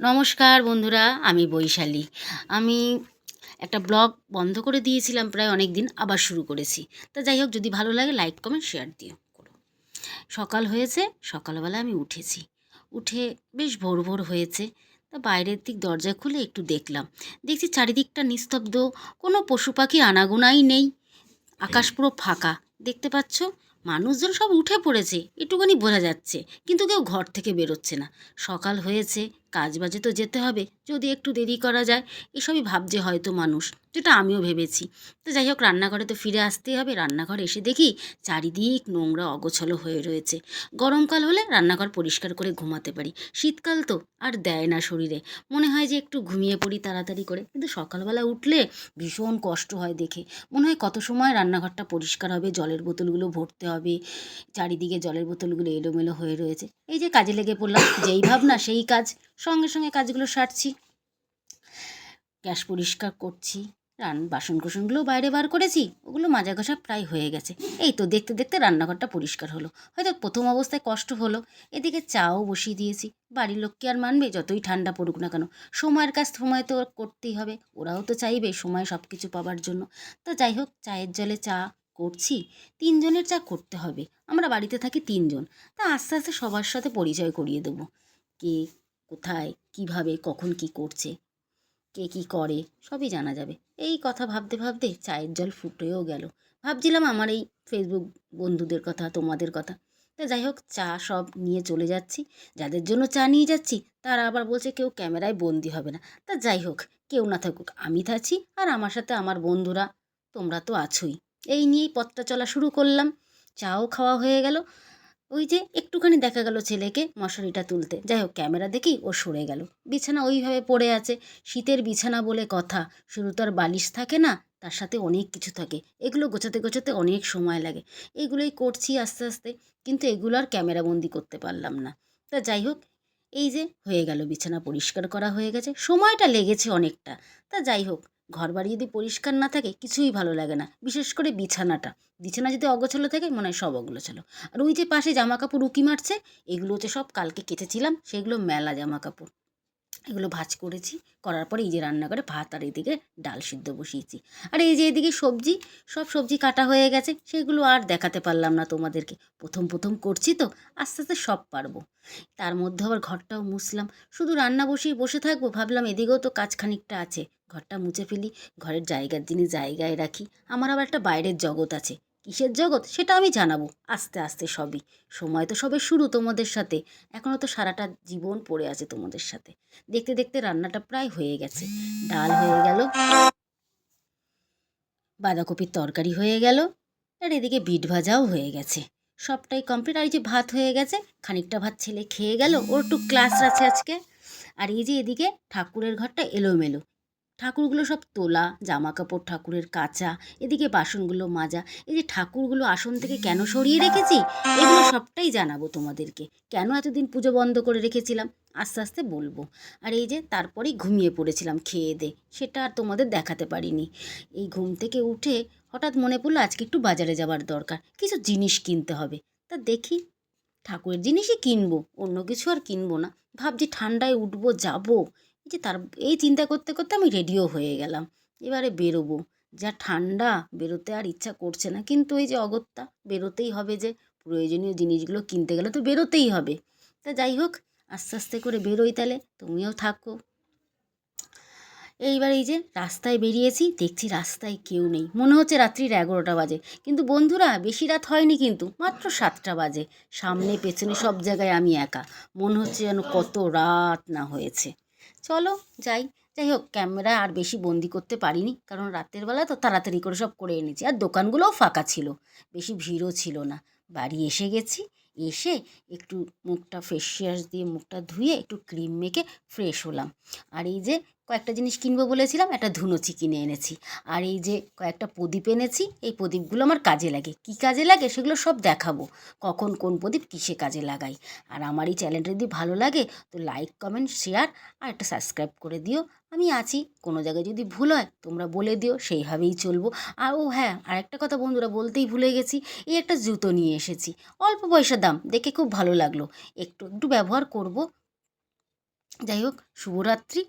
নমস্কার বন্ধুরা, আমি বৈশালী। আমি একটা ব্লগ বন্ধ করে দিয়েছিলাম প্রায় অনেক দিন আবার শুরু করেছি। তা যাই হোক, যদি ভালো লাগে, লাইক, কমেন্ট, শেয়ার দিও করো। সকাল হয়েছে, সকালবেলা আমি উঠেছি। উঠে বেশ ভোর ভোর হয়েছে। তা বাইরের দিক দরজা খুলে একটু দেখলাম। দেখছি চারিদিকটা নিস্তব্ধ, কোনো পশু পাখি আনাগোনাই নেই। আকাশ পুরো ফাঁকা। দেখতে পাচ্ছ, মানুষজন সব উঠে পড়েছে। একটুখানি বোঝা যাচ্ছে, কিন্তু কেউ ঘর থেকে বেরোচ্ছে না। সকাল হয়েছে কাজ বাজে তো যেতে হবে, যদি একটু দেরি করা যায়। এসবই ভাবছে হয়তো মানুষ, যেটা আমিও ভেবেছি। তো যাই হোক, রান্নাঘরে তো ফিরে আসতেই হবে। রান্নাঘরে এসে দেখি চারিদিক নোংরা, অগোছলো হয়ে রয়েছে। গরমকাল হলে রান্নাঘর পরিষ্কার করে ঘুমাতে পারি। শীতকাল তো আর দেয় না শরীরে। মনে হয় যে একটু ঘুমিয়ে পড়ি তাড়াতাড়ি করে। কিন্তু সকালবেলা উঠলে ভীষণ কষ্ট হয় দেখে। মনে হয় কত সময় রান্নাঘরটা পরিষ্কার হবে, জলের বোতলগুলো ভরতে হবে, চারিদিকে জলের বোতলগুলো এলোমেলো হয়ে রয়েছে। এই যে কাজে লেগে পড়লাম, যেই ভাবনা, সেই কাজ। সঙ্গে সঙ্গে কাজগুলো সারছি। গ্যাস পরিষ্কার করছি, রান বাসন কোসনগুলো বাইরে বার করেছি, ওগুলো মাজা ঘষা প্রায় হয়ে গেছে। এই তো দেখতে দেখতে রান্নাঘরটা পরিষ্কার হলো। হয়তো প্রথম অবস্থায় কষ্ট হলো, এদিকে চাও বসিয়ে দিয়েছি। বাড়ির লোককে আর মানবে, যতই ঠান্ডা পড়ুক না কেন। সময়ের কাজ সময় তো করতেই হবে, ওরাও তো চাইবে সময় সব কিছু পাবার জন্য। তো যাই হোক, চায়ের জলে চা করছি, তিনজনের চা করতে হবে। আমরা বাড়িতে থাকি তিনজন, তা আস্তে আস্তে সবার সাথে পরিচয় করিয়ে দেবো। কে কোথায়, কীভাবে, কখন কি করছে, কে কি করে, সবই জানা যাবে। এই কথা ভাবতে ভাবতে চায়ের জল ফুটেও গেল। ভাবছিলাম আমার এই ফেসবুক বন্ধুদের কথা, তোমাদের কথা। তা যাই হোক, চা সব নিয়ে চলে যাচ্ছি। যাদের জন্য চা নিয়ে যাচ্ছি, তারা আবার বলছে কেউ ক্যামেরায় বন্দি হবে না। তা যাই হোক, কেউ না থাকুক, আমি থাকছি আর আমার সাথে আমার বন্ধুরা, তোমরা তো আছোই। এই নিয়েই পথটা চলা শুরু করলাম। চাও খাওয়া হয়ে গেল। ওই যে একটুখানি দেখা গেল ছেলেকে মশারিটা তুলতে। যাই হোক, ক্যামেরা দেখেই ও সরে গেল। বিছানা ওইভাবে পড়ে আছে। শীতের বিছানা বলে কথা। শুধু তো আর বালিশ থাকে না, তার সাথে অনেক কিছু থাকে। এগুলো গোছাতে গোছাতে অনেক সময় লাগে। এগুলোই করছি আস্তে আস্তে, কিন্তু এগুলো আর ক্যামেরাবন্দি করতে পারলাম না। তা যাই হোক, এই যে হয়ে গেল। বিছানা পরিষ্কার করা হয়ে গেছে। সময়টা লেগেছে অনেকটা। তা যাই হোক ঘর বাড়ি যদি পরিষ্কার না থাকে, কিছুই ভালো লাগে না। বিশেষ করে বিছানাটা। বিছানা যদি অগোছালো থাকে, মনে হয় সব অগোছালো। আর ওই যে পাশে জামা কাপড় উকি মারছে, এগুলো হচ্ছে সব কালকে কেটেছিলাম সেগুলো মেলা জামা কাপড় এগুলো ভাজ করেছি, করার পরে এই যে রান্না করে ভাত আর এদিকে ডাল সিদ্ধ বসিয়েছি। আর এই যে এদিকে সবজি, সব সবজি কাটা হয়ে গেছে, সেগুলো আর দেখাতে পারলাম না তোমাদেরকে। প্রথম প্রথম করছি তো, আস্তে আস্তে সব পারব। তার মধ্যে আবার ঘরটাও মুছলাম। শুধু রান্না বসিয়ে বসে থাকব, ভাবলাম এদিকেও তো কাজ খানিকটা আছে। ঘরটা মুছে ফেলি, ঘরের জায়গার জিনিস জায়গায় রাখি। আমার আবার একটা বাইরের জগৎ আছে। কিসের জগৎ? সেটা আমি জানাব। আস্তে আস্তে সবই। সময় তো সবে শুরু তোমাদের সাথে। এখনও তো সারাটা জীবন পড়ে আছে তোমাদের সাথে। দেখতে দেখতে রান্নাটা প্রায় হয়ে গেছে। ডাল হয়ে গেল। বাঁধাকপির তরকারি হয়ে গেল। আর এদিকে বিট ভাজাও হয়ে গেছে। সবটাই কমপ্লিট আর এই যে ভাত হয়ে গেছে, খানিকটা ভাত ছেলে খেয়ে গেল। ওর একটু ক্লাস আছে আজকে। আর এই যে এদিকে ঠাকুরের ঘরটা এলোমেলো। ঠাকুরগুলো সব তোলা জামা কাপড় ঠাকুরের কাচা, এদিকে বাসনগুলো মাজা, এই যে ঠাকুরগুলো আসন থেকে কেন সরিয়ে রেখেছি? এগুলো সবটাই জানাব তোমাদেরকে। কেন এতদিন পুজো বন্ধ করে রেখেছিলাম? আস্তে আস্তে বলব। আর এই যে তারপরেই ঘুমিয়ে পড়েছিলাম খেয়ে দে, সেটা আর তোমাদের দেখাতে পারিনি। এই ঘুম থেকে উঠে হঠাৎ মনে পড়ল আজকে একটু বাজারে যাবার দরকার, কিছু জিনিস কিনতে হবে। তা দেখি, ঠাকুরের জিনিসই কিনবো, অন্য কিছু আর কিনবো না। ভাবছি ঠান্ডায় উঠবো, যাব। যে তার, এই চিন্তা করতে করতে আমি রেডিও হয়ে গেলাম। এবারে বেরোবো। যা ঠান্ডা, বেরোতে আর ইচ্ছা করছে না। কিন্তু এই যে অগত্যা, বেরোতেই হবে যে প্রয়োজনীয় জিনিসগুলো কিনতে গেলে তো বেরোতেই হবে। তা যাই হোক, আস্তে আস্তে করে বেরোই তাহলে। তুমিও থাকো। এইবার এই যে রাস্তায় বেরিয়েছি, দেখছি রাস্তায় কেউ নেই। মনে হচ্ছে রাত্রির এগারোটা বাজে। কিন্তু বন্ধুরা, বেশি রাত হয়নি কিন্তু, মাত্র সাতটা বাজে। সামনে, পেছনে সব জায়গায় আমি একা। মনে হচ্ছে যেন কত রাত না হয়েছে। চলো যাই। যাই হোক ক্যামেরা আর বেশি বন্দি করতে পারিনি, কারণ রাতের বেলা তো তাড়াতাড়ি করে সব করে এনেছি। আর দোকানগুলোও ফাঁকা ছিল, বেশি ভিড়ও ছিল না। বাড়ি এসে গেছি, এসে একটু মুখটা ফেসিয়াস দিয়ে মুখটা ধুয়ে একটু ক্রিম মেখে ফ্রেশ হলাম। আর এই যে কয়েকটা জিনিস কিনবো বলেছিলাম, একটা ধুনোচি কিনে এনেছি। আর এই যে কয়েকটা প্রদীপ এনেছি, এই প্রদীপগুলো আমার কাজে লাগে। কি কাজে লাগে সেগুলো সব দেখাবো। কখন কোন প্রদীপ কিসে কাজে লাগাই। আর আমার এই চ্যানেলটা যদি ভালো লাগে, তো লাইক কমেন্ট শেয়ার আর একটা সাবস্ক্রাইব করে দিও। আমি আছি, কোনো জায়গায় যদি ভুল হয়, তোমরা বলে দিও, সেইভাবেই চলবো। আর ও হ্যাঁ আর একটা কথা বন্ধুরা, বলতেই ভুলে গেছি, এই একটা জুতো নিয়ে এসেছি। অল্প পয়সা দাম, দেখে খুব ভালো লাগল। একটু একটু ব্যবহার করব। যাই হোক, শুভরাত্রি।